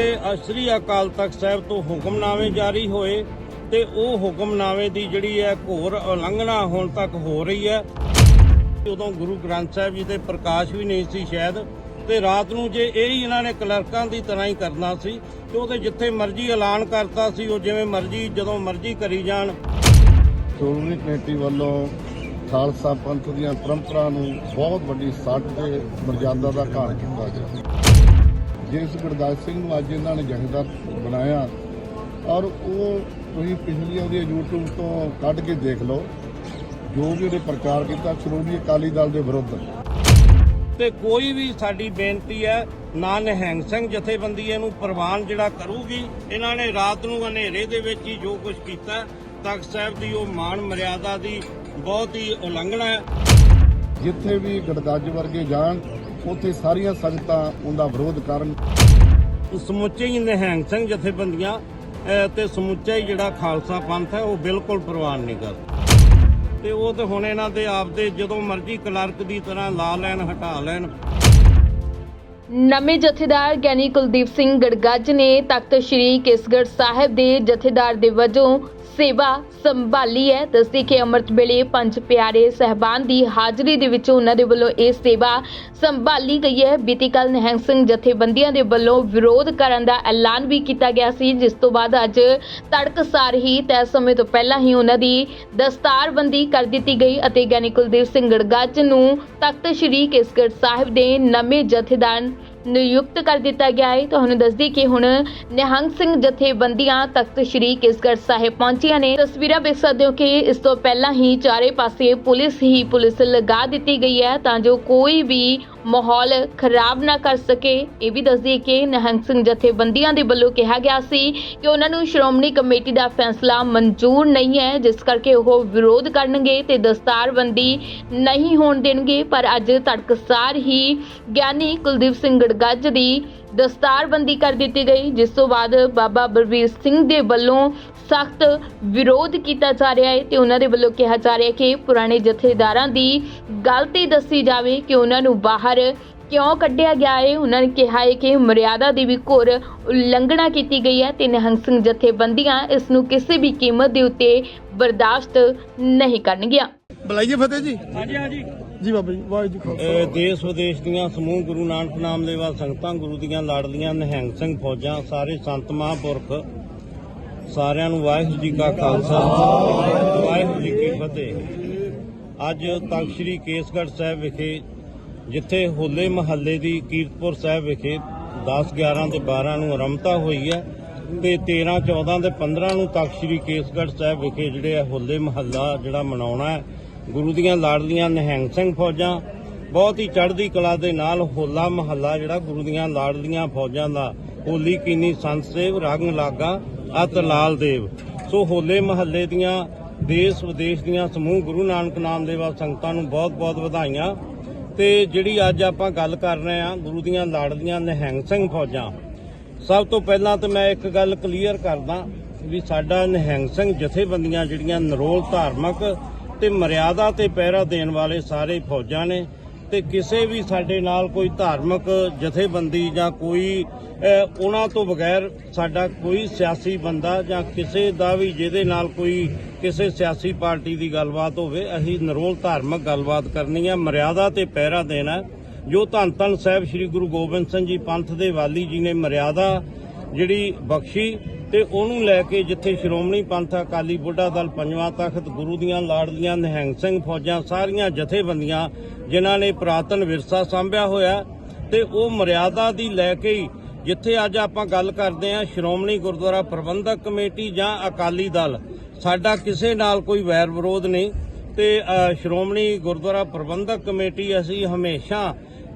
ਜਿਹੜੇ ਅਸਰੀ ਅਕਾਲ ਤਖਤ ਸਾਹਿਬ ਤੋਂ ਹੁਕਮਨਾਮੇ ਜਾਰੀ ਹੋਏ ਤੇ ਉਹ ਹੁਕਮਨਾਮੇ ਦੀ ਜਿਹੜੀ ਹੈ ਘੋਰ ਉਲੰਘਣਾ ਹੁਣ ਤੱਕ ਹੋ ਰਹੀ ਹੈ। ਉਦੋਂ ਗੁਰੂ ਗ੍ਰੰਥ ਸਾਹਿਬ ਜੀ ਦੇ ਪ੍ਰਕਾਸ਼ ਵੀ ਨਹੀਂ ਸੀ ਸ਼ਾਇਦ ਤੇ ਰਾਤ ਨੂੰ ਜੇ ਇਹ ਹੀ ਇਹਨਾਂ ਨੇ ਕਲਰਕਾਂ ਦੀ ਤਰ੍ਹਾਂ ਹੀ ਕਰਨਾ ਸੀ ਤੇ ਉਹਦੇ ਜਿੱਥੇ ਮਰਜ਼ੀ ਐਲਾਨ ਕਰਤਾ ਸੀ, ਉਹ ਜਿਵੇਂ ਮਰਜ਼ੀ, ਜਦੋਂ ਮਰਜ਼ੀ ਕਰੀ ਜਾਣ। ਸ਼੍ਰੋਮਣੀ ਕਮੇਟੀ ਵੱਲੋਂ ਖਾਲਸਾ ਪੰਥ ਦੀਆਂ ਪਰੰਪਰਾ ਨੂੰ ਬਹੁਤ ਵੱਡੀ ਸੱਟ ਤੇ ਮਰਜ਼ਾਦਾ ਦਾ ਘਾਟ ਕੀਤਾ ਗਿਆ। ਜਿਸ ਗੁਰਦਾਸ ਸਿੰਘ ਨੂੰ ਅੱਜ ਇਹਨਾਂ ਨੇ ਜਥੇਦਾਰ ਬਣਾਇਆ ਔਰ ਉਹ ਤੁਸੀਂ ਪਿਛਲੀ ਉਹਦੀ YouTube ਤੋਂ ਕੱਢ ਕੇ ਦੇਖ ਲਓ ਜੋ ਵੀ ਉਹਨੇ ਪ੍ਰਚਾਰ ਕੀਤਾ ਸ਼੍ਰੋਮਣੀ ਅਕਾਲੀ ਦਲ ਦੇ ਵਿਰੁੱਧ। ਤੇ ਕੋਈ ਵੀ ਸਾਡੀ ਬੇਨਤੀ ਹੈ ਨਾ ਨਿਹੰਗ ਸਿੰਘ ਜਥੇਬੰਦੀ ਇਹਨੂੰ ਪ੍ਰਵਾਨ ਜਿਹੜਾ ਕਰੂਗੀ ਇਹਨਾਂ ਨੇ ਰਾਤ ਨੂੰ ਹਨੇਰੇ ਦੇ ਵਿੱਚ ਹੀ ਜੋ ਕੁਝ ਕੀਤਾ ਤਖਤ ਸਾਹਿਬ ਦੀ ਉਹ ਮਾਣ ਮਰਿਆਦਾ ਦੀ ਬਹੁਤ ਹੀ ਉਲੰਘਣਾ ਹੈ। ਜਿੱਥੇ ਵੀ ਗੜਗੱਜ ਵਰਗੇ ਜਾਣ ਉੱਥੇ ਸਾਰੀਆਂ ਸੰਗਤਾਂ ਉਹਦਾ ਵਿਰੋਧ ਕਰਨ। ਸਮੁੱਚੇ ਹੀ ਨਿਹੰਗ ਸਿੰਘ ਜਥੇਬੰਦੀਆਂ ਤੇ ਸਮੁੱਚਾ ਹੀ ਜਿਹੜਾ ਖਾਲਸਾ ਪੰਥ ਹੈ ਉਹ ਬਿਲਕੁਲ ਪ੍ਰਵਾਨ ਨਹੀਂ ਕਰਦਾ ਤੇ ਉਹ ਤੇ ਹੁਣ ਇਹਨਾਂ ਦੇ ਆਪਦੇ ਜਦੋਂ ਮਰਜ਼ੀ ਕਲਰਕ ਦੀ ਤਰ੍ਹਾਂ ਲਾ ਲੈਣ ਹਟਾ ਲੈਣ। ਨਵੇਂ ਜਥੇਦਾਰ ਗਿਆਨੀ ਕੁਲਦੀਪ ਸਿੰਘ ਗੜਗੱਜ ਨੇ ਤਖਤ ਸ੍ਰੀ ਕੇਸਗੜ੍ਹ ਸਾਹਿਬ ਦੇ ਜਥੇਦਾਰ ਦੇ ਵਜੋਂ ਸੇਵਾ ਸੰਭਾਲੀ ਹੈ। ਦੱਸਦੀ ਕਿ ਅੰਮ੍ਰਿਤ ਵੇਲੇ ਪੰਜ ਪਿਆਰੇ ਸਹਿਬਾਨ ਦੀ ਹਾਜ਼ਰੀ ਦੇ ਵਿੱਚ ਉਹਨਾਂ ਦੇ ਵੱਲੋਂ ਇਹ ਸੇਵਾ ਸੰਭਾਲੀ ਗਈ ਹੈ। ਬੀਤੀ ਕੱਲ ਨਿਹੰਗ ਸਿੰਘ ਜਥੇਬੰਦੀਆਂ ਦੇ ਵੱਲੋਂ ਵਿਰੋਧ ਕਰਨ ਦਾ ਐਲਾਨ ਵੀ ਕੀਤਾ ਗਿਆ ਸੀ, ਜਿਸ ਤੋਂ ਬਾਅਦ ਅੱਜ ਤੜਕਸਾਰ ਹੀ ਤੈਅ ਸਮੇਂ ਤੋਂ ਪਹਿਲਾਂ ਹੀ ਉਹਨਾਂ ਦੀ ਦਸਤਾਰਬੰਦੀ ਕਰ ਦਿੱਤੀ ਗਈ ਅਤੇ ਗਿਆਨੀ ਕੁਲਦੀਪ ਸਿੰਘ ਗੜਗੱਜ ਨੂੰ ਤਖਤ ਸ੍ਰੀ ਕੇਸਗੜ੍ਹ ਸਾਹਿਬ ਦੇ ਨਵੇਂ ਜਥੇਦਾਰ ਨਿਯੁਕਤ ਕਰ ਦਿੱਤਾ ਗਿਆ ਹੈ। ਤੁਹਾਨੂੰ ਦੱਸਦੀ ਕਿ ਹੁਣ ਨਿਹੰਗ ਸਿੰਘ ਜਥੇਬੰਦੀਆਂ ਤਖਤ ਸ੍ਰੀ ਕੇਸਗੜ੍ਹ ਸਾਹਿਬ ਪਹੁੰਚੀਆਂ ਨੇ। ਤਸਵੀਰਾਂ ਵੇਖ ਸਕਦੇ ਹੋ ਕਿ ਇਸ ਤੋਂ ਪਹਿਲਾਂ ਹੀ ਚਾਰੇ ਪਾਸੇ ਪੁਲਿਸ ਹੀ ਪੁਲਿਸ ਲਗਾ ਦਿੱਤੀ ਗਈ ਹੈ ਤਾਂ ਜੋ ਕੋਈ ਵੀ ਮਾਹੌਲ ਖਰਾਬ ਨਾ ਕਰ ਸਕੇ। ਇਹ ਵੀ ਦੱਸਦੀ ਕਿ ਨਿਹੰਗ ਸਿੰਘ ਜਥੇਬੰਦੀਆਂ ਦੇ ਵੱਲੋਂ ਕਿਹਾ ਗਿਆ ਸੀ ਕਿ ਉਹਨਾਂ ਨੂੰ ਸ਼੍ਰੋਮਣੀ ਕਮੇਟੀ ਦਾ ਫੈਸਲਾ ਮਨਜ਼ੂਰ ਨਹੀਂ ਹੈ, ਜਿਸ ਕਰਕੇ ਉਹ ਵਿਰੋਧ ਕਰਨਗੇ ਤੇ ਦਸਤਾਰਬੰਦੀ ਨਹੀਂ ਹੋਣ ਦੇਣਗੇ। ਪਰ ਅੱਜ ਤੜਕਸਾਰ ਹੀ ਗਿਆਨੀ ਕੁਲਦੀਪ ਸਿੰਘ ਗੜਗੱਜ ਦੀ ਦਸਤਾਰਬੰਦੀ ਕਰ ਦਿੱਤੀ ਗਈ ਜਿਸ ਤੋਂ ਬਾਅਦ ਬਾਬਾ ਬਲਵੀਰ ਸਿੰਘ ਦੇ ਵੱਲੋਂ ਸਖਤ ਵਿਰੋਧ ਕੀਤਾ ਜਾ ਰਿਹਾ ਹੈ ਤੇ ਉਹਨਾਂ ਦੇ ਵੱਲੋਂ ਕਿਹਾ ਜਾ ਰਿਹਾ ਹੈ ਕਿ ਪੁਰਾਣੇ ਜਥੇਦਾਰਾਂ ਦੀ ਗਲਤੀ ਦੱਸੀ ਜਾਵੇ ਕਿ ਉਹਨਾਂ ਨੂੰ ਬਾਹਰ ਕਿਉਂ ਕੱਢਿਆ ਗਿਆ ਹੈ। ਉਹਨਾਂ ਨੇ ਕਿਹਾ ਹੈ ਕਿ ਮਰਿਆਦਾ ਦੀ ਵੀ ਘੋਰ ਉਲੰਘਣਾ ਕੀਤੀ ਗਈ ਹੈ ਤੇ ਨਿਹੰਗ ਸਿੰਘ ਜਥੇਬੰਦੀਆਂ ਇਸ ਨੂੰ ਕਿਸੇ ਵੀ ਕੀਮਤ ਦੇ ਉੱਤੇ ਬਰਦਾਸ਼ਤ ਨਹੀਂ ਕਰਨਗੀਆਂ। ਬੁਲਾਈਏ ਫਤਿਹ ਜੀ। ਹਾਂਜੀ ਹਾਂਜੀ। ਜੀ ਬਾਬਾ ਜੀ ਵਾਹਿਗੁਰੂ ਜੀ ਕਾ ਖਾਲਸਾ ਅਹ ਦੇਸ਼ ਵਿਦੇਸ਼ ਦੀਆਂ ਸਮੂਹ ਗੁਰੂ ਨਾਨਕ ਨਾਮ ਲੈਵਾ ਸੰਗਤਾਂ ਗੁਰੂ ਦੀਆਂ ਲਾਡਲੀਆਂ ਨਿਹੰਗ ਸਿੰਘ ਫੌਜਾਂ ਸਾਰੇ ਸੰਤ ਮਹਾਂਪੁਰਖ ਸਾਰਿਆਂ ਨੂੰ ਵਾਹਿਗੁਰੂ ਜੀ ਕਾ ਖਾਲਸਾ ਵਾਹਿਗੁਰੂ ਜੀ ਕੀ ਫਤਿਹ। ਅੱਜ ਤਖਤ ਸ੍ਰੀ ਕੇਸਗੜ੍ਹ ਸਾਹਿਬ ਵਿਖੇ ਜਿੱਥੇ ਹੋਲੇ ਮਹੱਲੇ ਦੀ ਕੀਰਤਪੁਰ ਸਾਹਿਬ ਵਿਖੇ 10 11 ਤੇ 12 ਨੂੰ ਆਰੰਭਤਾ ਹੋਈ ਹੈ ਤੇ 13 14 ਤੇ 15 ਨੂੰ ਤਖਤ ਸ੍ਰੀ ਕੇਸਗੜ੍ਹ ਸਾਹਿਬ ਵਿਖੇ ਜਿਹੜੇ ਹੋਲੇ ਮਹੱਲਾ ਜਿਹੜਾ ਮਨਾਉਣਾ ਹੈ ਗੁਰੂ ਦੀਆਂ ਲਾਡਲੀਆਂ ਨਿਹੰਗ ਸਿੰਘ ਫੌਜਾਂ ਬਹੁਤ ਹੀ ਚੜ੍ਹਦੀ ਕਲਾ ਦੇ ਨਾਲ ਹੋਲਾ ਮਹੱਲਾ ਜਿਹੜਾ ਗੁਰੂ ਦੀਆਂ ਲਾਡਲੀਆਂ ਫੌਜਾਂ ਦਾ, ਹੋਲੀ ਕੀਨੀ ਸੰਤ ਸੇਵ, ਰੰਗ ਲਾਗਾ, ਅਤ ਲਾਲ ਦੇਵ। ਸੋ ਹੋਲੇ ਮਹੱਲੇ ਦੀਆਂ ਦੇਸ਼ ਵਿਦੇਸ਼ ਦੀਆਂ ਸਮੂਹ ਗੁਰੂ ਨਾਨਕ ਨਾਮ ਦੇਵਾ ਸੰਗਤਾਂ ਨੂੰ ਬਹੁਤ-ਬਹੁਤ ਵਧਾਈਆਂ। ਤੇ ਜਿਹੜੀ ਅੱਜ ਆਪਾਂ ਗੱਲ ਕਰ ਰਹੇ ਹਾਂ ਗੁਰੂ ਦੀਆਂ ਲਾਡਲੀਆਂ ਨਿਹੰਗ ਸਿੰਘ ਫੌਜਾਂ, ਸਭ ਤੋਂ ਪਹਿਲਾਂ ਤਾਂ ਮੈਂ ਇੱਕ ਗੱਲ ਕਲੀਅਰ ਕਰਦਾ ਵੀ ਸਾਡਾ ਨਿਹੰਗ ਸਿੰਘ ਜਥੇਬੰਦੀਆਂ ਜਿਹੜੀਆਂ ਨਰੋਲ ਧਾਰਮਿਕ ਤੇ ਮਰਿਆਦਾ ਤੇ ਪਹਿਰਾ ਦੇਣ ਵਾਲੇ ਸਾਰੇ ਫੌਜਾਂ ਨੇ ਤੇ ਕਿਸੇ ਵੀ ਸਾਡੇ ਨਾਲ ਕੋਈ ਧਾਰਮਿਕ ਜਥੇਬੰਦੀ ਜਾਂ ਕੋਈ ਉਹਨਾਂ ਤੋਂ ਬਗੈਰ ਸਾਡਾ ਕੋਈ ਸਿਆਸੀ ਬੰਦਾ ਜਾਂ ਕਿਸੇ ਦਾ ਵੀ ਜਿਹਦੇ ਨਾਲ ਕੋਈ ਕਿਸੇ ਸਿਆਸੀ ਪਾਰਟੀ ਦੀ ਗੱਲਬਾਤ ਹੋਵੇ, ਅਸੀਂ ਨਰੋਲ ਧਾਰਮਿਕ ਗੱਲਬਾਤ ਕਰਨੀ ਹੈ ਮਰਿਆਦਾ ਤੇ ਪਹਿਰਾ ਦੇਣਾ। ਜੋ ਧੰਨ ਧੰਨ ਸਾਹਿਬ ਸ੍ਰੀ ਗੁਰੂ ਗੋਬਿੰਦ ਸਿੰਘ ਜੀ ਪੰਥ ਦੇ ਵਾਲੀ ਜੀ ਨੇ ਮਰਿਆਦਾ ਜਿਹੜੀ ਬਖਸ਼ੀ ਤੇ ਉਹਨੂੰ ਲੈ ਕੇ ਜਿੱਥੇ ਸ਼੍ਰੋਮਣੀ ਪੰਥ, ਅਕਾਲੀ ਬੁੱਢਾ ਦਲ, ਪੰਜਵਾਂ ਤਖਤ, ਗੁਰੂ ਦੀਆਂ ਲਾਡਲੀਆਂ ਨਿਹੰਗ ਸਿੰਘ ਫੌਜਾਂ, ਸਾਰੀਆਂ ਜਥੇਬੰਦੀਆਂ ਜਿਨ੍ਹਾਂ ਨੇ ਪ੍ਰਾਤਨ ਵਿਰਸਾ ਸੰਭਿਆ ਹੋਇਆ ਤੇ ਉਹ ਮਰਿਆਦਾ ਦੀ ਲੈ ਕੇ ਹੀ ਜਿੱਥੇ ਅੱਜ ਆਪਾਂ ਗੱਲ ਕਰਦੇ ਹਾਂ, ਸ਼੍ਰੋਮਣੀ ਗੁਰਦੁਆਰਾ ਪ੍ਰਬੰਧਕ ਕਮੇਟੀ ਜਾਂ ਅਕਾਲੀ ਦਲ। ਸਾਡਾ ਕਿਸੇ ਨਾਲ ਕੋਈ ਵੈਰ ਵਿਰੋਧ ਨਹੀਂ ਤੇ ਸ਼੍ਰੋਮਣੀ ਗੁਰਦੁਆਰਾ ਪ੍ਰਬੰਧਕ ਕਮੇਟੀ ਅਸੀਂ ਹਮੇਸ਼ਾ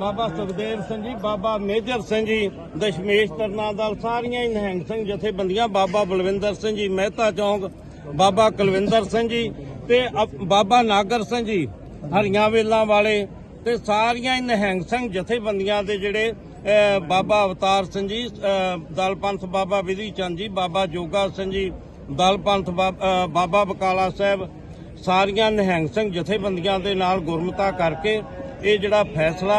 ਬਾਬਾ ਸੁਖਦੇਵ ਸਿੰਘ ਜੀ ਬਾਬਾ ਮੇਜਰ ਸਿੰਘ ਜੀ ਦਸ਼ਮੇਸ਼ ਤਰਨਾ ਦਲ ਸਾਰੀਆਂ ਹੀ ਨਿਹੰਗ ਸਿੰਘ ਜਥੇਬੰਦੀਆਂ ਬਾਬਾ ਬਲਵਿੰਦਰ ਸਿੰਘ ਜੀ ਮਹਿਤਾ ਚੌਂਕ ਬਾਬਾ ਕੁਲਵਿੰਦਰ ਸਿੰਘ ਜੀ ਤੇ ਬਾਬਾ ਨਾਗਰ ਸਿੰਘ ਜੀ ਹਰੀਆਂ ਵੇਲਾਂ ਵਾਲੇ ਤੇ ਸਾਰੀਆਂ ਹੀ ਨਿਹੰਗ ਸਿੰਘ ਜਥੇਬੰਦੀਆਂ ਦੇ ਜਿਹੜੇ ਬਾਬਾ ਅਵਤਾਰ ਸਿੰਘ ਜੀ ਅਹ, ਦਲ ਪੰਥ ਬਾਬਾ ਵਿਧੀ ਚੰਦ ਜੀ ਬਾਬਾ ਜੋਗਾ ਸਿੰਘ ਜੀ ਦਲ ਪੰਥ ਬਾਬ- ਬਾਬਾ ਬਕਾਲਾ ਸਾਹਿਬ ਸਾਰੀਆਂ ਨਿਹੰਗ ਸਿੰਘ ਜਥੇਬੰਦੀਆਂ ਦੇ ਨਾਲ ਗੁਰਮਤਾ ਕਰਕੇ ਇਹ ਜਿਹੜਾ ਫੈਸਲਾ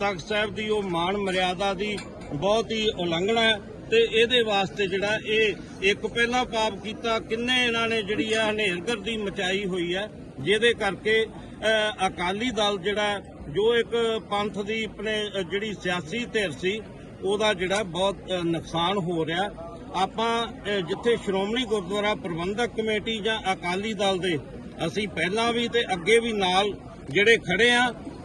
ਤਖਤ ਸਾਹਿਬ ਦੀ ਉਹ ਮਾਣ ਮਰਿਆਦਾ ਦੀ ਬਹੁਤ ਹੀ ਉਲੰਘਣਾ ਹੈ ਤੇ ਇਹਦੇ ਵਾਸਤੇ ਜਿਹੜਾ ਇਹ ਇੱਕ ਪਹਿਲਾਂ ਪਾਪ ਕੀਤਾ, ਕਿੰਨੇ ਇਹਨਾਂ ਨੇ ਜਿਹੜੀ ਹੈ ਹਨੇਰਗਰਦੀ ਮਚਾਈ ਹੋਈ ਹੈ, ਜਿਹਦੇ ਕਰਕੇ ਅਕਾਲੀ ਦਲ ਜਿਹੜਾ ਜੋ ਇੱਕ ਪੰਥ ਦੀ ਆਪਣੇ ਜਿਹੜੀ ਸਿਆਸੀ ਧਿਰ ਸੀ, ਉਹਦਾ ਜਿਹੜਾ ਬਹੁਤ ਨੁਕਸਾਨ ਹੋ ਰਿਹਾ। ਆਪਾਂ ਜਿੱਥੇ ਸ਼੍ਰੋਮਣੀ ਗੁਰਦੁਆਰਾ ਪ੍ਰਬੰਧਕ ਕਮੇਟੀ ਜਾਂ ਅਕਾਲੀ ਦਲ ਦੇ, ਅਸੀਂ ਪਹਿਲਾਂ ਵੀ ਤੇ ਅੱਗੇ ਵੀ ਨਾਲ ਜਿਹੜੇ ਖੜੇ ਆ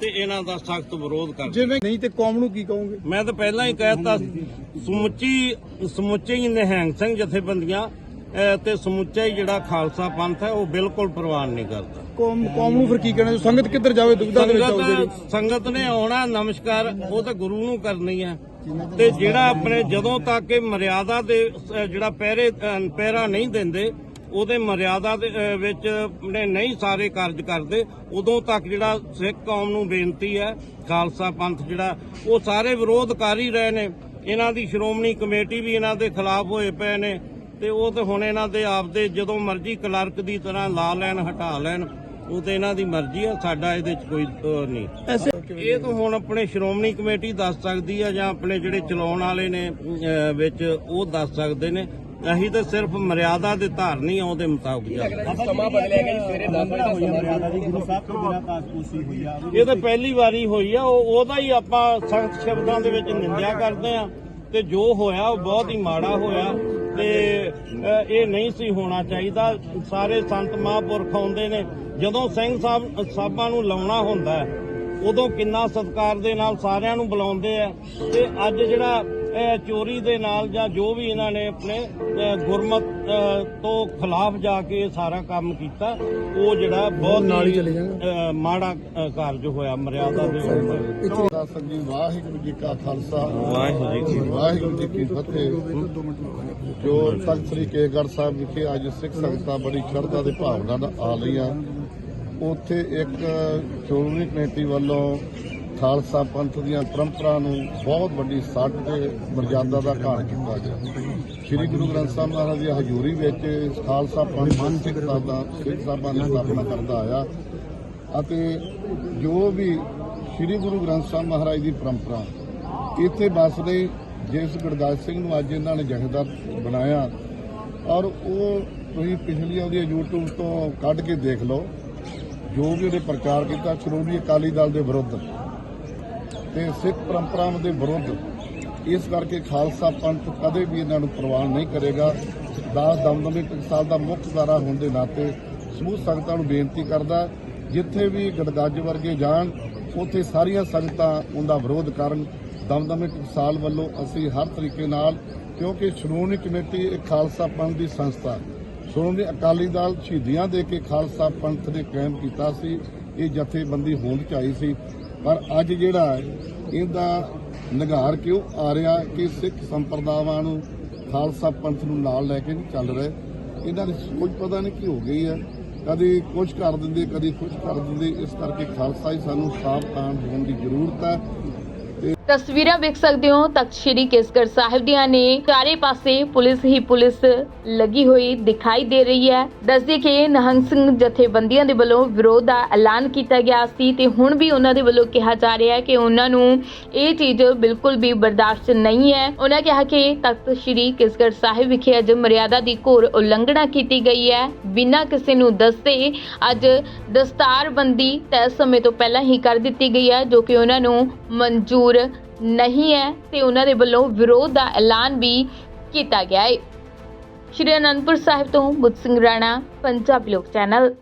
ਤੇ ਇਹਨਾਂ ਦਾ ਸਖਤ ਵਿਰੋਧ ਕਰਦੇ ਜਿਵੇਂ ਨਹੀਂ ਤੇ ਕੌਮ ਨੂੰ ਕੀ ਕਹੋਗੇ? ਮੈਂ ਤਾਂ ਪਹਿਲਾਂ ਹੀ ਕਹਿਤਾ ਸਮੁੱਚੀ ਸਮੁੱਚੇ ਹੀ ਨਿਹੰਗ ਸਿੰਘ ਜਥੇਬੰਦੀਆਂ ਤੇ ਸਮੁੱਚਾ ਹੀ ਜਿਹੜਾ ਖਾਲਸਾ ਪੰਥ ਹੈ ਉਹ ਬਿਲਕੁਲ ਪ੍ਰਵਾਨ ਨਹੀਂ ਕਰਦਾ। ਕੌਮ ਕੌਮ ਨੂੰ ਫਿਰ ਕੀ ਕਹਿਣਾ? ਸੰਗਤ ਕਿੱਧਰ ਜਾਵੇ ਦੁਬਿਧਾ ਦੇ ਵਿੱਚ ਆਉ ਜਿਹੜੀ ਸੰਗਤ ਨੇ ਆਉਣਾ ਨਮਸਕਾਰ ਉਹ ਤਾਂ ਗੁਰੂ ਨੂੰ ਕਰਨੀ ਹੈ। ਤੇ ਜਿਹੜਾ ਆਪਣੇ ਜਦੋਂ ਤੱਕ ਇਹ ਮਰਿਆਦਾ ਦੇ ਜਿਹੜਾ ਪਹਿਰੇ ਪਹਿਰਾ ਨਹੀਂ ਦਿੰਦੇ ਉਹਦੇ ਮਰਿਆਦਾ ਦੇ ਅਹ, ਵਿੱਚ ਆਪਣੇ ਨਹੀਂ ਸਾਰੇ ਕਾਰਜ ਕਰਦੇ ਉਦੋਂ ਤੱਕ ਜਿਹੜਾ ਸਿੱਖ ਕੌਮ ਨੂੰ ਬੇਨਤੀ ਹੈ ਖਾਲਸਾ ਪੰਥ ਜਿਹੜਾ ਉਹ ਸਾਰੇ ਵਿਰੋਧ ਕਰ ਹੀ ਰਹੇ ਨੇ। ਇਹਨਾਂ ਦੀ ਸ਼੍ਰੋਮਣੀ ਕਮੇਟੀ ਵੀ ਇਹਨਾਂ ਦੇ ਖਿਲਾਫ ਹੋਏ ਪਏ ਨੇ ਤੇ ਉਹ ਤੇ ਹੁਣ ਇਹਨਾਂ ਦੇ ਆਪਦੇ ਜਦੋਂ ਮਰਜ਼ੀ ਕਲਰਕ ਦੀ ਤਰ੍ਹਾਂ ਲਾ ਲੈਣ ਹਟਾ ਲੈਣ ਉਹ ਤੇ ਇਹਨਾਂ ਦੀ ਮਰਜ਼ੀ ਆ ਸਾਡਾ ਇਹਦੇ 'ਚ ਕੋਈ ਅਹ, ਨਹੀਂ। ਇਹ ਤਾਂ ਹੁਣ ਆਪਣੇ ਸ਼੍ਰੋਮਣੀ ਕਮੇਟੀ ਦੱਸ ਸਕਦੀ ਆ ਜਾਂ ਆਪਣੇ ਜਿਹੜੇ ਚਲਾਉਣ ਵਾਲੇ ਨੇ ਅਹ, ਵਿੱਚ ਉਹ ਦੱਸ ਸਕਦੇ ਨੇ। ਅਸੀਂ ਤਾਂ ਸਿਰਫ ਮਰਿਆਦਾ ਦੇ ਧਾਰਨੀ ਆ ਉਹਦੇ ਮੁਤਾਬਕ ਸਮਾਂ ਬਦਲਿਆ ਗਿਆ ਜੀ ਸਵੇਰੇ 10 ਵਜੇ ਦਾ ਸਮਾਂ। ਸੀ ਗੁਰੂ ਸਾਹਿਬ ਤੋਂ ਬਿਨਾਂ ਕਾਸਪੂਸੀ ਹੋਈ ਆ ਇਹ ਤਾਂ ਪਹਿਲੀ ਵਾਰੀ ਹੋਈ ਆ ਉਹ ਉਹਦਾ ਹੀ ਆਪਾਂ ਸਖਤ ਸ਼ਬਦਾਂ ਦੇ ਵਿੱਚ ਨਿੰਦਿਆ ਕਰਦੇ ਆ। ਤੇ ਜੋ ਹੋਇਆ ਉਹ ਬਹੁਤ ਹੀ ਮਾੜਾ ਹੋਇਆ। ਤੇ ਇਹ ਨਹੀਂ ਸੀ ਹੋਣਾ ਚਾਹੀਦਾ। ਸਾਰੇ ਸੰਤ ਮਹਾਂਪੁਰਖ ਆਉਂਦੇ ਨੇ। ਜਦੋਂ ਸਿੰਘ ਸਾਹਿਬ ਸਾਹਿਬਾਂ ਨੂੰ ਲਾਉਣਾ ਹੁੰਦਾ ਉਦੋਂ ਕਿੰਨਾ ਸਤਿਕਾਰ ਦੇ ਨਾਲ ਸਾਰਿਆਂ ਨੂੰ ਬੁਲਾਉਂਦੇ ਆ। ਤੇ ਅੱਜ ਜਿਹੜਾ ਚੋਰੀ ਦੇ ਨਾਲ ਜਾਂ ਜੋ ਵੀ ਇਹਨਾਂ ਨੇ ਆਪਣੇ ਗੁਰਮਤ ਤੋਂ ਖਿਲਾਫ ਜਾ ਕੇ ਇਹ ਸਾਰਾ ਕੰਮ ਕੀਤਾ ਉਹ ਜਿਹੜਾ ਬਹੁਤ ਹੀ ਅਹ, ਮਾੜਾ ਅਹ, ਕਾਰਜ ਹੋਇਆ ਮਰਿਆਦਾ ਦੇ ਸੰਜੀ ਵਾਹਿਗੁਰੂ ਜੀ ਕਾ ਖਾਲਸਾ। ਵਾਹਿਗੁਰੂ ਜੀ ਕੀ ਵਾਹਿਗੁਰੂ ਜੀ ਕੀ ਫਤਿਹ। ਜੋ ਤਖਤ ਸ੍ਰੀ ਕੇਸਗੜ੍ਹ ਸਾਹਿਬ ਵਿਖੇ ਅੱਜ ਸਿੱਖ ਸੰਗਤਾਂ ਬੜੀ ਸ਼ਰਧਾ ਦੇ ਭਾਵਨਾ ਨਾਲ ਆ ਰਹੀਆਂ ਉੱਥੇ ਇੱਕ ਸ਼੍ਰੋਮਣੀ ਕਮੇਟੀ ਵੱਲੋਂ ਖਾਲਸਾ ਪੰਥ ਦੀਆਂ ਪਰੰਪਰਾ ਨੂੰ ਬਹੁਤ ਵੱਡੀ ਸੱਟ ਤੇ ਮਰਜ਼ਾਦਾ ਦਾ ਘਾਟ ਕੀਤਾ ਗਿਆ। ਸ੍ਰੀ ਗੁਰੂ ਗ੍ਰੰਥ ਸਾਹਿਬ ਮਹਾਰਾਜ ਦੀ ਹਜ਼ੂਰੀ ਵਿੱਚ ਖਾਲਸਾ ਪੰਥ ਸਿੱਖ ਸਾਹਿਬਾਂ ਸਿੱਖ ਸਾਹਿਬਾਂ ਨੇ ਸਥਾਪਨਾ ਕਰਦਾ ਆਇਆ ਅਤੇ ਜੋ ਵੀ ਸ੍ਰੀ ਗੁਰੂ ਗ੍ਰੰਥ ਸਾਹਿਬ ਮਹਾਰਾਜ ਦੀ ਪਰੰਪਰਾ, ਇੱਥੇ ਵੱਸਦੇ ਜਿਸ ਗੁਰਦਾਸ ਸਿੰਘ ਨੂੰ ਅੱਜ ਇਹਨਾਂ ਨੇ ਜਥੇਦਾਰ ਬਣਾਇਆ ਔਰ ਉਹ ਤੁਸੀਂ ਪਿਛਲੀਆਂ ਉਹਦੀਆਂ YouTube ਤੋਂ ਕੱਢ ਕੇ ਦੇਖ ਲਓ, ਜੋ ਵੀ ਉਹਨੇ ਪ੍ਰਚਾਰ ਕੀਤਾ, ਸ਼੍ਰੋਮਣੀ ਅਕਾਲੀ ਦਲ ਦੇ ਵਿਰੁੱਧ। ਤੇ ਸਿੱਖ ਪਰੰਪਰਾਵਾਂ ਦੇ ਵਿਰੁੱਧ ਇਸ ਕਰਕੇ ਖਾਲਸਾ ਪੰਥ ਕਦੇ ਵੀ ਇਹਨਾਂ ਨੂੰ ਪ੍ਰਵਾਨ ਨਹੀਂ ਕਰੇਗਾ। ਦਾਸ ਦਮਦਮੇ ਟਕਸਾਲ ਦਾ ਮੁੱਖ ਧਾਰਾ ਹੋਣ ਦੇ ਨਾਤੇ ਸਮੂਹ ਸੰਗਤਾਂ ਨੂੰ ਬੇਨਤੀ ਕਰਦਾ, ਜਿੱਥੇ ਵੀ ਗੜਗੱਜ ਵਰਗੇ ਜਾਣ, ਉੱਥੇ ਸਾਰੀਆਂ ਸੰਗਤਾਂ ਉਹਦਾ ਵਿਰੋਧ ਕਰਨ। ਦਮਦਮੇ ਟਕਸਾਲ ਵੱਲੋਂ ਅਸੀਂ ਹਰ ਤਰੀਕੇ ਨਾਲ, ਕਿਉਂਕਿ ਸ਼੍ਰੋਮਣੀ ਕਮੇਟੀ ਇੱਕ ਖਾਲਸਾ ਪੰਥ ਦੀ ਸੰਸਥਾ। ਸ਼੍ਰੋਮਣੀ ਅਕਾਲੀ ਦਲ ਸ਼ਹੀਦੀਆਂ ਦੇ ਕੇ ਖਾਲਸਾ ਪੰਥ ਨੇ ਕਾਇਮ ਕੀਤਾ ਸੀ, ਇਹ ਜਥੇਬੰਦੀ ਹੋਂਦ ਚ ਆਈ ਸੀ। ਪਰ ਅੱਜ ਜਿਹੜਾ ਇਹਦਾ ਨਿਗਾਰ ਕਿਉਂ ਆ ਰਿਹਾ ਕਿ ਸਿੱਖ ਸੰਪਰਦਾਵਾਂ ਨੂੰ ਖਾਲਸਾ ਪੰਥ ਨੂੰ ਨਾਲ ਲੈ ਕੇ ਨਹੀਂ ਚੱਲ ਰਹੇ? ਇਹਨਾਂ ਦੀ ਕੁਝ ਪਤਾ ਨਹੀਂ ਕੀ ਹੋ ਗਈ ਹੈ। ਕਦੀ ਕੁਝ ਕਰ ਦਿੰਦੇ, ਕਦੀ ਕੁਝ ਕਰ ਦਿੰਦੇ। ਇਸ ਕਰਕੇ ਖਾਲਸਾ ਹੀ ਸਾਨੂੰ ਸਾਵਧਾਨ ਹੋਣ ਦੀ ਜ਼ਰੂਰਤ ਹੈ ਤਸਵੀਰਾਂ ਵੇਖ ਸਕਦੇ ਹੋ ਤਖਤ ਸ੍ਰੀ ਕੇਸਗੜ੍ਹ ਸਾਹਿਬ ਦੀਆਂ ਨੇ। ਚਾਰੇ ਪਾਸੇ ਪੁਲਿਸ ਹੀ ਪੁਲਿਸ ਲੱਗੀ ਹੋਈ ਦਿਖਾਈ ਦੇ ਰਹੀ ਹੈ। ਦੱਸਦੇ ਕਿ ਨਹੰਗ ਸਿੰਘ ਜਥੇਬੰਦੀਆਂ ਦੇ ਵੱਲੋਂ ਵਿਰੋਧ ਦਾ ਐਲਾਨ ਕੀਤਾ ਗਿਆ ਸੀ ਤੇ ਹੁਣ ਵੀ ਉਹਨਾਂ ਦੇ ਵੱਲੋਂ ਕਿਹਾ ਜਾ ਰਿਹਾ ਹੈ ਕਿ ਉਹਨਾਂ ਨੂੰ ਇਹ ਚੀਜ਼ ਬਿਲਕੁਲ ਵੀ ਬਰਦਾਸ਼ਤ ਨਹੀਂ ਹੈ। ਉਹਨਾਂ ਕਿਹਾ ਕਿ ਤਖਤ ਸ੍ਰੀ ਕੇਸਗੜ੍ਹ ਸਾਹਿਬ ਵਿਖੇ ਅੱਜ ਮਰਿਆਦਾ ਦੀ ਘੋਰ ਉਲੰਘਣਾ ਕੀਤੀ ਗਈ ਹੈ। ਬਿਨਾਂ ਕਿਸੇ ਨੂੰ ਦੱਸੇ ਅੱਜ ਦਸਤਾਰਬੰਦੀ ਤੈਅ ਸਮੇਂ ਤੋਂ ਪਹਿਲਾਂ ਹੀ ਕਰ ਦਿੱਤੀ ਗਈ ਹੈ, ਜੋ ਕਿ ਉਹਨਾਂ ਨੂੰ ਮਨਜ਼ੂਰ ਨਹੀਂ ਹੈ ਤੇ ਉਹਨਾਂ ਦੇ ਵੱਲੋਂ ਵਿਰੋਧ ਦਾ ਐਲਾਨ ਵੀ ਕੀਤਾ ਗਿਆ ਹੈ। ਸ਼੍ਰੀ ਅਨੰਦਪੁਰ ਸਾਹਿਬ ਤੋਂ ਬੁੱਧ ਸਿੰਘ ਰਾਣਾ, ਪੰਜਾਬ ਲੋਕ ਚੈਨਲ।